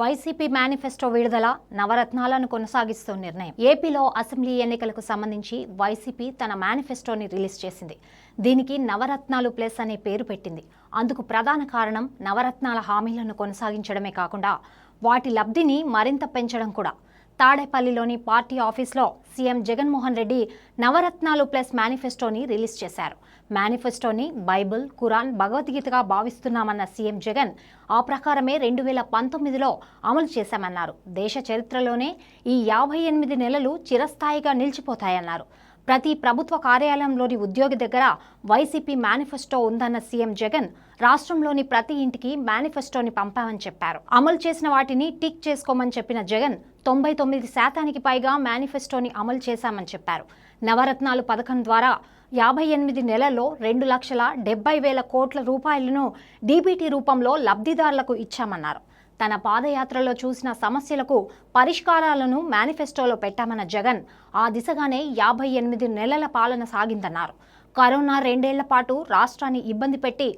YCP manifesto విడుదల నవరత్నాలను కొనసాగిస్తూ నిర్ణయం. ఏపీలో అసెంబ్లీ ఎన్నికలకు సంబంధించి వైసీపీ తన మేనిఫెస్టోని రిలీజ్ చేసింది. దీనికి నవరత్నాలు ప్లస్ అనే పేరు పెట్టింది. అందుకు ప్రధాన కారణం నవరత్నాల హామీలను కొనసాగించడమే కాకుండా వాటి లబ్ధిని మరింత పెంచడం కూడా. తాడేపల్లిలోని పార్టీ ఆఫీస్లో సీఎం జగన్మోహన్ రెడ్డి నవరత్నాలు ప్లస్ మేనిఫెస్టోని రిలీజ్ చేశారు. మేనిఫెస్టోని బైబిల్ ఖురాన్ భగవద్గీతగా భావిస్తున్నామన్న సీఎం జగన్ ఆ ప్రకారమే రెండు వేల పంతొమ్మిదిలో అమలు చేశామన్నారు. దేశ చరిత్రలోనే ఈ యాభై ఎనిమిది నెలలు చిరస్థాయిగా నిలిచిపోతాయన్నారు. ప్రతి ప్రభుత్వ కార్యాలయంలోని ఉద్యోగి దగ్గర వైసీపీ మేనిఫెస్టో ఉందన్న సీఎం జగన్ రాష్ట్రంలోని ప్రతి ఇంటికి మేనిఫెస్టోని పంపామని చెప్పారు. అమలు చేసిన వాటిని టిక్ చేసుకోమని చెప్పిన జగన్ తొంభై తొమ్మిది శాతానికి పైగా మేనిఫెస్టోని అమలు చేశామని చెప్పారు. నవరత్నాలు పథకం ద్వారా యాభై ఎనిమిది నెలల్లో రెండు లక్షల డెబ్బై వేల కోట్ల రూపాయలను డీబీటీ రూపంలో లబ్ధిదారులకు ఇచ్చామన్నారు. తన పాదయాత్రలో చూసిన సమస్యలకు పరిష్కారాలను మేనిఫెస్టోలో పెట్టామన్న జగన్ ఆ దిశగానే యాభై ఎనిమిది నెలల పాలన సాగిందన్నారు. కరోనా రెండేళ్ళ పాటు రాష్ట్రాన్ని ఇబ్బంది పెట్టి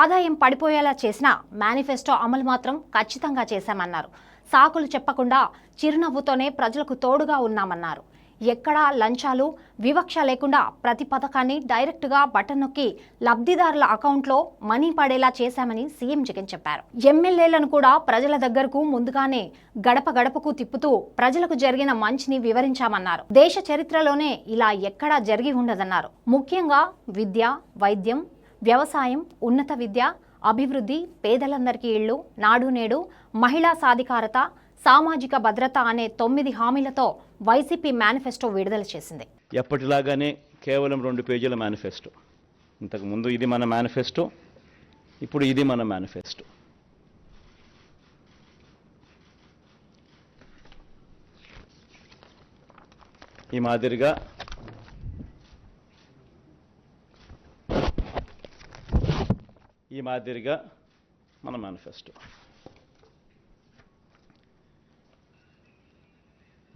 ఆదాయం పడిపోయేలా చేసిన మేనిఫెస్టో అమలు మాత్రం ఖచ్చితంగా చేశామన్నారు. సాకులు చెప్పకుండా చిరునవ్వుతోనే ప్రజలకు తోడుగా ఉన్నామన్నారు. ఎక్కడా లంచాలు వివక్ష లేకుండా ప్రతి పథకాన్ని డైరెక్ట్గా బటన్ నొక్కి లబ్ధిదారుల అకౌంట్లో మనీ పడేలా చేశామని సీఎం జగన్ చెప్పారు. ఎమ్మెల్యేలను కూడా ప్రజల దగ్గరకు ముందుగానే గడప గడపకు తిప్పుతూ ప్రజలకు జరిగిన మంచిని వివరించామన్నారు. దేశ చరిత్రలోనే ఇలా ఎక్కడా జరిగి ఉండదన్నారు. ముఖ్యంగా విద్య వైద్యం వ్యవసాయం ఉన్నత విద్య అభివృద్ధి పేదలందరికీ ఇళ్ళు నాడు నేడు మహిళా సాధికారత సామాజిక భద్రత అనే తొమ్మిది హామీలతో వైసీపీ మేనిఫెస్టో విడుదల చేసింది. ఎప్పటిలాగానే కేవలం రెండు పేజీల మేనిఫెస్టో. ఇంతకు ముందు ఇది మన మేనిఫెస్టో ఇప్పుడు ఇది మన మేనిఫెస్టో. ఈ మాదిరిగా ఈ మాదిరిగా మన మేనిఫెస్టో.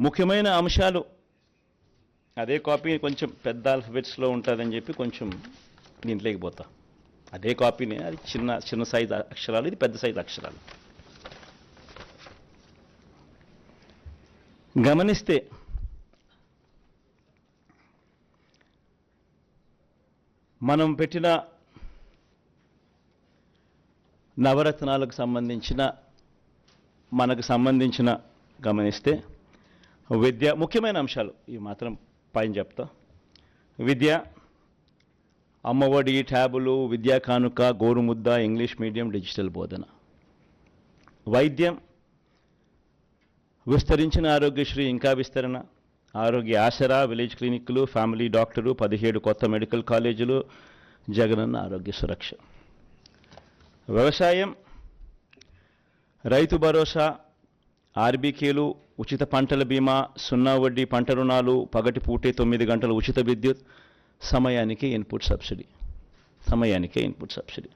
ముఖ్యమైన అంశాలు. అదే కాపీ కొంచెం పెద్ద ఆల్ఫబెట్స్లో ఉంటుందని చెప్పి కొంచెం దీంట్లోకి పోతా. అదే కాపీనే అది చిన్న చిన్న సైజు అక్షరాలు ఇది పెద్ద సైజు అక్షరాలు. గమనిస్తే మనం పెట్టిన నవరత్నాలకు సంబంధించిన మనకు సంబంధించిన గమనిస్తే విద్య ముఖ్యమైన అంశాలు. ఇవి మాత్రం పైన చెప్తా. విద్య అమ్మఒడి ట్యాబులు విద్యా కానుక గోరుముద్ద ఇంగ్లీష్ మీడియం డిజిటల్ బోధన. వైద్యం విస్తరించిన ఆరోగ్యశ్రీ ఇంకా విస్తరణ. ఆరోగ్య ఆసరా విలేజ్ క్లినిక్లు ఫ్యామిలీ డాక్టరు పదిహేడు కొత్త మెడికల్ కాలేజీలు జగనన్న ఆరోగ్య సురక్ష. వ్యవసాయం రైతు భరోసా ఆర్బీకేలు ఉచిత పంటల బీమా సున్నా వడ్డీ పంట రుణాలు పగటి పూటే తొమ్మిది గంటల ఉచిత విద్యుత్ సమయానికి ఇన్పుట్ సబ్సిడీ. సమయానికే ఇన్పుట్ సబ్సిడీ.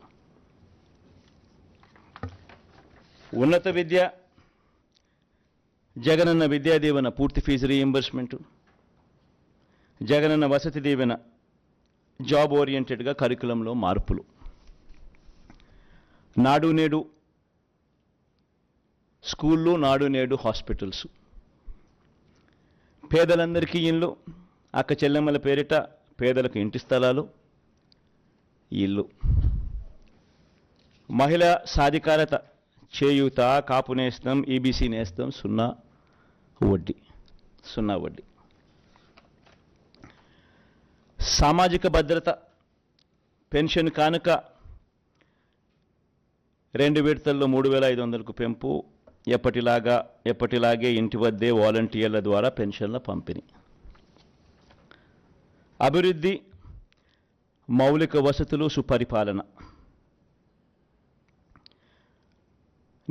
ఉన్నత విద్య జగనన్న విద్యా దీవెన పూర్తి fee reimbursement Jagananna Vasathi Deevena job ఓరియంటెడ్గా కరికులంలో మార్పులు. నాడు నేడు స్కూళ్ళు నాడు నేడు హాస్పిటల్స్. పేదలందరికీ ఇల్లు అక్క చెల్లెమ్మల పేరిట పేదలకు ఇంటి స్థలాలు ఇల్లు. మహిళ సాధికారత చేయూత కాపు నేస్తం ఈబీసీ నేస్తం సున్నా వడ్డీ సున్నా వడ్డీ. సామాజిక భద్రత పెన్షన్ కానుక రెండు విడతల్లో మూడు వేల ఐదు వందలకు పెంపు ఎప్పటిలాగా ఎప్పటిలాగే ఇంటి వద్దే వాలంటీర్ల ద్వారా పెన్షన్ల పంపిణీ. అభివృద్ధి మౌలిక వసతులు సుపరిపాలన.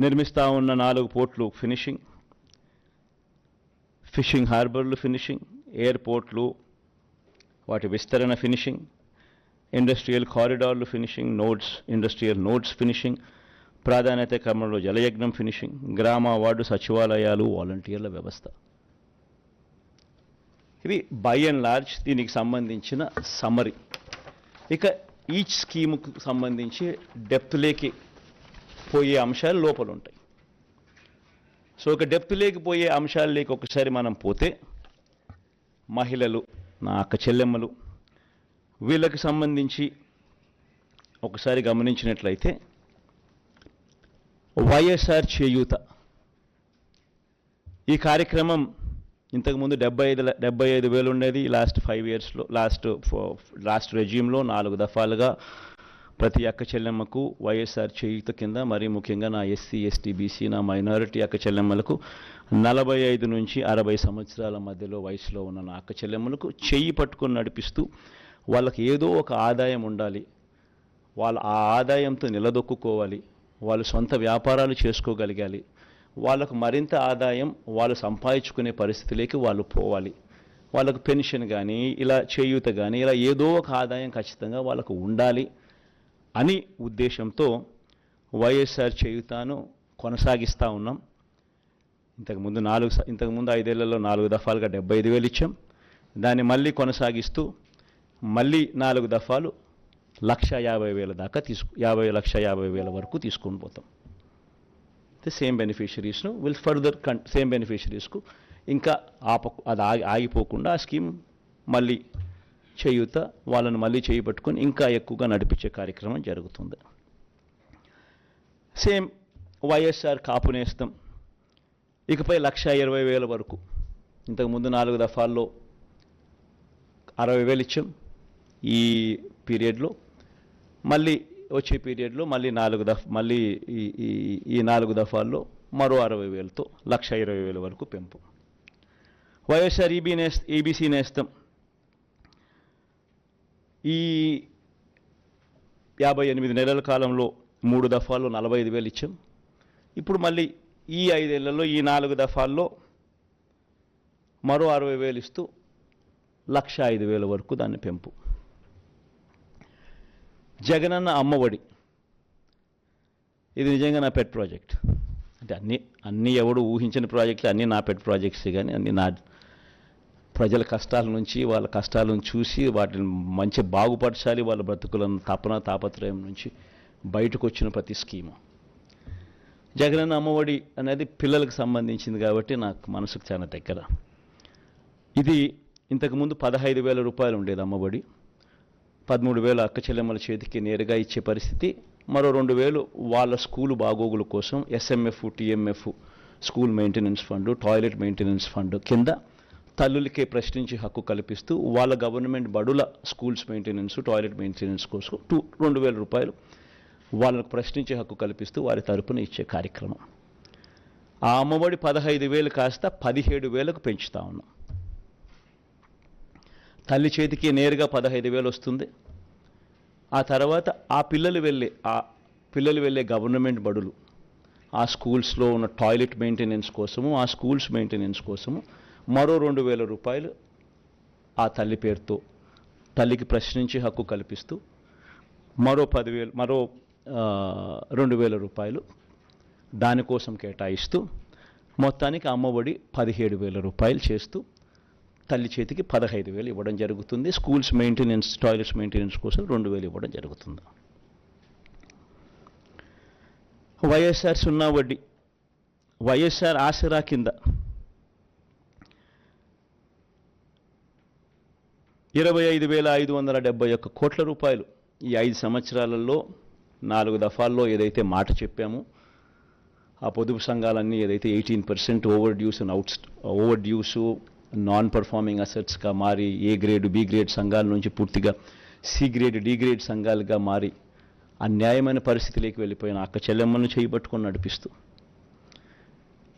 నిర్మిస్తా ఉన్న నాలుగు పోర్ట్లు ఫినిషింగ్. ఫిషింగ్ హార్బర్లు ఫినిషింగ్ ఎయిర్పోర్ట్లు వాటి విస్తరణ finishing industrial కారిడార్లు finishing nodes industrial nodes finishing ప్రాధాన్యత క్రమంలో జలయజ్ఞం ఫినిషింగ్ గ్రామ వార్డు సచివాలయాలు వాలంటీర్ల వ్యవస్థ. ఇవి బై అండ్ లార్జ్ దీనికి సంబంధించిన సమరీ ఇక ఈచ్ స్కీముకు సంబంధించి డెప్త్లేకి పోయే అంశాలు లోపల ఉంటాయి. సో ఒక డెప్త్ లేకపోయే అంశాలు లేక ఒకసారి మనం పోతే మహిళలు నా అక్క చెల్లెమ్మలు వీళ్ళకి సంబంధించి ఒకసారి గమనించినట్లయితే వైఎస్ఆర్ చేయూత. ఈ కార్యక్రమం ఇంతకుముందు డెబ్బై ఐదు డెబ్బై ఐదు వేలు ఉండేది. లాస్ట్ ఫైవ్ ఇయర్స్లో లాస్ట్ లాస్ట్ రెజ్యూమ్లో నాలుగు దఫాలుగా ప్రతి అక్క చెల్లెమ్మకు వైఎస్ఆర్ చేయూత కింద మరీ ముఖ్యంగా నా ఎస్సీ ఎస్టీ బీసీ నా మైనారిటీ అక్క చెల్లెమ్మలకు నలభై ఐదు నుంచి అరవై సంవత్సరాల మధ్యలో వయసులో ఉన్న నా అక్క చెల్లెమ్మలకు చెయ్యి పట్టుకొని నడిపిస్తూ వాళ్ళకి ఏదో ఒక ఆదాయం ఉండాలి. వాళ్ళ ఆ ఆదాయంతో నిలదొక్కుకోవాలి. వాళ్ళు సొంత వ్యాపారాలు చేసుకోగలగాలి. వాళ్ళకు మరింత ఆదాయం వాళ్ళు సంపాదించుకునే పరిస్థితిలోకి వాళ్ళు పోవాలి. వాళ్ళకు పెన్షన్ కానీ ఇలా చేయూత కానీ ఇలా ఏదో ఒక ఆదాయం ఖచ్చితంగా వాళ్ళకు ఉండాలి అని ఉద్దేశంతో వైఎస్ఆర్ చేయూతాను కొనసాగిస్తూ ఉన్నాం. ఇంతకుముందు నాలుగు ఇంతకుముందు ఐదేళ్ళలో నాలుగు దఫాలుగా డెబ్బై ఐదు వేలు ఇచ్చాం. దాన్ని మళ్ళీ కొనసాగిస్తూ మళ్ళీ నాలుగు దఫాలు లక్ష యాభై వేల దాకా తీసుకు యాభై లక్ష యాభై వేల వరకు తీసుకొని పోతాం. ది సేమ్ బెనిఫిషరీస్ను విల్ ఫర్దర్ కన్ సేమ్ బెనిఫిషరీస్కు ఇంకా ఆప అది ఆగి ఆగిపోకుండా ఆ స్కీమ్ మళ్ళీ చేయూత వాళ్ళని మళ్ళీ చేయి పట్టుకొని ఇంకా ఎక్కువగా నడిపించే కార్యక్రమం జరుగుతుంది. సేమ్ వైఎస్ఆర్ కాపునేస్తం. ఇకపై లక్ష ఇరవై వేల వరకు ఇంతకుముందు నాలుగు దఫాల్లో అరవై వేలు ఇచ్చాం. ఈ పీరియడ్లో మళ్ళీ వచ్చే పీరియడ్లో మళ్ళీ నాలుగు దఫ మళ్ళీ ఈ ఈ నాలుగు దఫాల్లో మరో అరవై వేలతో లక్ష ఇరవై వేల వరకు పెంపు. వైఎస్ఆర్ ఈబీ నేస్ ఈబీసీ నేస్తం. ఈ యాభై ఎనిమిది నెలల కాలంలో మూడు దఫాల్లో నలభై ఐదు వేలు ఇచ్చాం. ఇప్పుడు మళ్ళీ ఈ ఐదేళ్ళలో ఈ నాలుగు దఫాల్లో మరో అరవై వేలు ఇస్తూ లక్ష ఐదు వేల వరకు దాన్ని పెంపు. జగనన్న అమ్మఒడి. ఇది నిజంగా నా పెట్ ప్రాజెక్ట్ అంటే అన్ని అన్నీ ఎవడు ఊహించిన ప్రాజెక్టులు అన్నీ నా పెట్ ప్రాజెక్ట్స్ కానీ అన్నీ నా ప్రజల కష్టాల నుంచి వాళ్ళ కష్టాలను చూసి వాటిని మంచి బాగుపరచాలి వాళ్ళ బ్రతుకులను తపన తాపత్రయం నుంచి బయటకు వచ్చిన ప్రతి స్కీము జగనన్న అమ్మఒడి అనేది పిల్లలకు సంబంధించింది కాబట్టి నాకు మనసుకు చాలా దగ్గర. ఇది ఇంతకుముందు పదహైదు వేల రూపాయలు ఉండేది అమ్మఒడి. పదమూడు వేలు అక్క చెల్లెమ్మల చేతికి నేరుగా ఇచ్చే పరిస్థితి. మరో రెండు వేలు వాళ్ళ స్కూలు బాగోగుల కోసం SMF TMF school maintenance fund toilet maintenance fund కింద తల్లులకే ప్రశ్నించే హక్కు కల్పిస్తూ వాళ్ళ గవర్నమెంట్ బడుల స్కూల్స్ మెయింటెనెన్స్ టాయిలెట్ మెయింటెనెన్స్ కోసం టూ రెండు వేల రూపాయలు వాళ్ళకు ప్రశ్నించే హక్కు కల్పిస్తూ వారి తరపున ఇచ్చే కార్యక్రమం. ఆ అమ్మఒడి పదహైదు వేలు కాస్త పదిహేడు వేలకు పెంచుతా ఉన్నాం. తల్లి చేతికి నేరుగా పదహైదు వేలు వస్తుంది. ఆ తర్వాత ఆ పిల్లలు వెళ్ళే ఆ పిల్లలు వెళ్ళే గవర్నమెంట్ బడులు ఆ స్కూల్స్లో ఉన్న టాయిలెట్ మెయింటెనెన్స్ కోసము ఆ స్కూల్స్ మెయింటెనెన్స్ కోసము మరో రెండు వేల రూపాయలు ఆ తల్లి పేరుతో తల్లికి ప్రశ్నించే హక్కు కల్పిస్తూ మరో పదివేలు మరో రెండు వేల రూపాయలు దానికోసం కేటాయిస్తూ మొత్తానికి అమ్మఒడి పదిహేడు వేల రూపాయలు చేస్తూ తల్లి చేతికి పదహైదు వేలు ఇవ్వడం జరుగుతుంది. స్కూల్స్ మెయింటెనెన్స్ టాయిలెట్స్ మెయింటెనెన్స్ కోసం రెండు వేలు ఇవ్వడం జరుగుతుంది. వైఎస్ఆర్ సున్నా వడ్డీ వైఎస్ఆర్ ఆసరా కింద ఇరవై ఐదు వేల ఐదు వందల డెబ్బై ఒక్క కోట్ల రూపాయలు ఈ ఐదు సంవత్సరాలలో నాలుగు దఫాల్లో ఏదైతే మాట చెప్పామో ఆ పొదుపు సంఘాలన్నీ ఏదైతే eighteen percent over dues and out over dues non performing అసెట్స్గా మారి ఏ గ్రేడ్ బి గ్రేడ్ సంఘాల నుంచి పూర్తిగా సి గ్రేడ్ డి గ్రేడ్ సంఘాలుగా మారి అన్యాయమైన పరిస్థితిలోకి వెళ్ళిపోయిన అక్క చెల్లెమ్మను చేయబట్టుకొని నడిపిస్తూ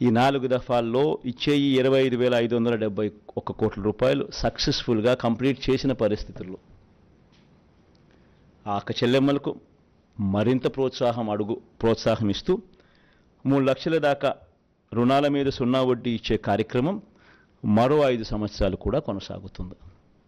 ఈ నాలుగు దఫాల్లో ఇచ్చే ఈ ఇరవై ఐదు వేల ఐదు వందల డెబ్బై ఒక్క కోట్ల రూపాయలు సక్సెస్ఫుల్గా కంప్లీట్ చేసిన పరిస్థితుల్లో ఆ అక్క చెల్లెమ్మలకు మరింత ప్రోత్సాహం అడుగు ప్రోత్సాహం ఇస్తూ మూడు లక్షల దాకా రుణాల మీద సున్నా వడ్డీ ఇచ్చే కార్యక్రమం మరో ఐదు సంవత్సరాలు కూడా కొనసాగుతుంది.